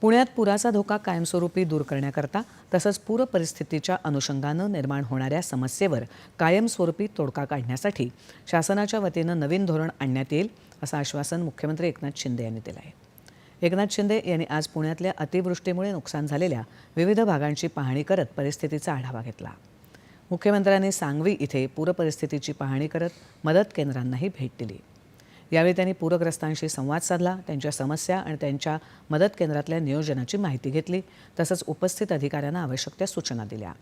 पुण्यात पुराचा धोका कायमस्वरूपी दूर करण्याकरता तसंच पूर परिस्थितीच्या अनुषंगानं निर्माण होणाऱ्या समस्येवर कायमस्वरूपी तोडगा काढण्यासाठी शासनाच्या वतीनं नवीन धोरण आणण्यात येईल असं आश्वासन मुख्यमंत्री एकनाथ शिंदे यांनी दिलं आहे. एकनाथ शिंदे यांनी आज पुण्यातल्या अतिवृष्टीमुळे नुकसान झालेल्या विविध भागांची पाहणी करत परिस्थितीचा आढावा घेतला. मुख्यमंत्र्यांनी सांगवी इथे पूरपरिस्थितीची पाहणी करत मदत केंद्रांनाही भेट दिली. यावेळी त्यांनी पूरग्रस्तांशी संवाद साधला त्यांच्या समस्या आणि त्यांच्या मदत केंद्रातल्या नियोजनाची माहिती घेतली तसंच उपस्थित अधिकाऱ्यांना आवश्यक त्या सूचना दिल्या.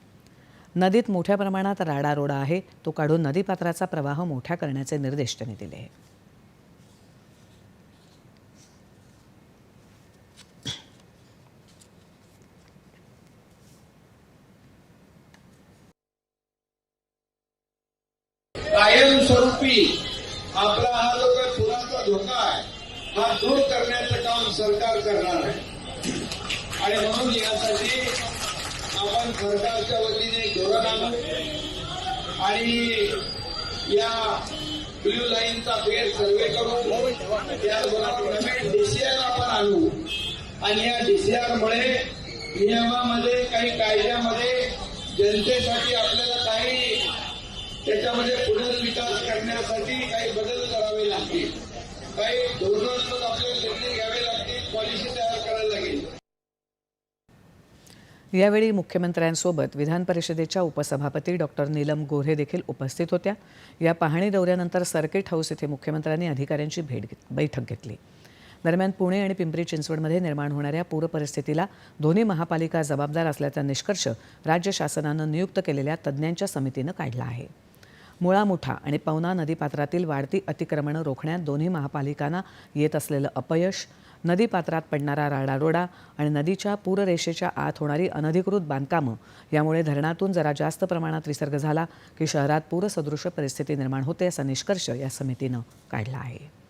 नदीत मोठ्या प्रमाणात राडारोडा आहे तो काढून नदीपात्राचा प्रवाह मोठ्या करण्याचे निर्देश त्यांनी दिले. कायमस्वरूपी आपला हा जो काही पुराचा धोका आहे हा दूर करण्याचं काम सरकार करणार आहे. आणि म्हणून यासाठी आपण सरकारच्या वतीने एक धोरण आणू आणि या ब्ल्यू लाईनचा फेर सर्वे करू. त्याचबरोबर नवीन डीसीआर आपण आणू. आणि या डीसीआर मुळे नियमामध्ये काही कायद्यामध्ये जनतेसाठी आपल्याला काही त्याच्यामध्ये विकास करण्यासाठी काही बदल करावे लागतील. काही धोरणात्मक आपल्याला निर्णय घ्यावे लागतील पॉलिसी तयार करायला लागेल. यावेळी मुख्यमंत्र्यांसोबत विधान परिषदेच्या उपसभापती डॉक्टर नीलम गोऱ्हे देखील उपस्थित होत्या. या पाहणी दौऱ्यानंतर सर्किट हाऊस येथे मुख्यमंत्र्यांनी अधिकाऱ्यांची भेट घेत- बैठक घेतली. दरम्यान पुणे आणि पिंपरी चिंचवडमध्ये निर्माण होणाऱ्या पूरपरिस्थितीला दोन्ही महापालिका जबाबदार असल्याचा निष्कर्ष राज्य शासनानं नियुक्त केलेल्या तज्ज्ञांच्या समितीनं काढला आहे. मुळा मुठा आणि पवना नदीपात्रातील वाढती अतिक्रमणं रोखण्यात दोन्ही महापालिकांना येत असलेलं अपयश नदीपात्रात पडणारा राडारोडा आणि नदीच्या पूररेषेच्या आत होणारी अनधिकृत बांधकामं यामुळे धरणातून जरा जास्त प्रमाणात विसर्ग झाला की शहरात पूरसदृश परिस्थिती निर्माण होते असा निष्कर्ष या समितीनं काढला आहे.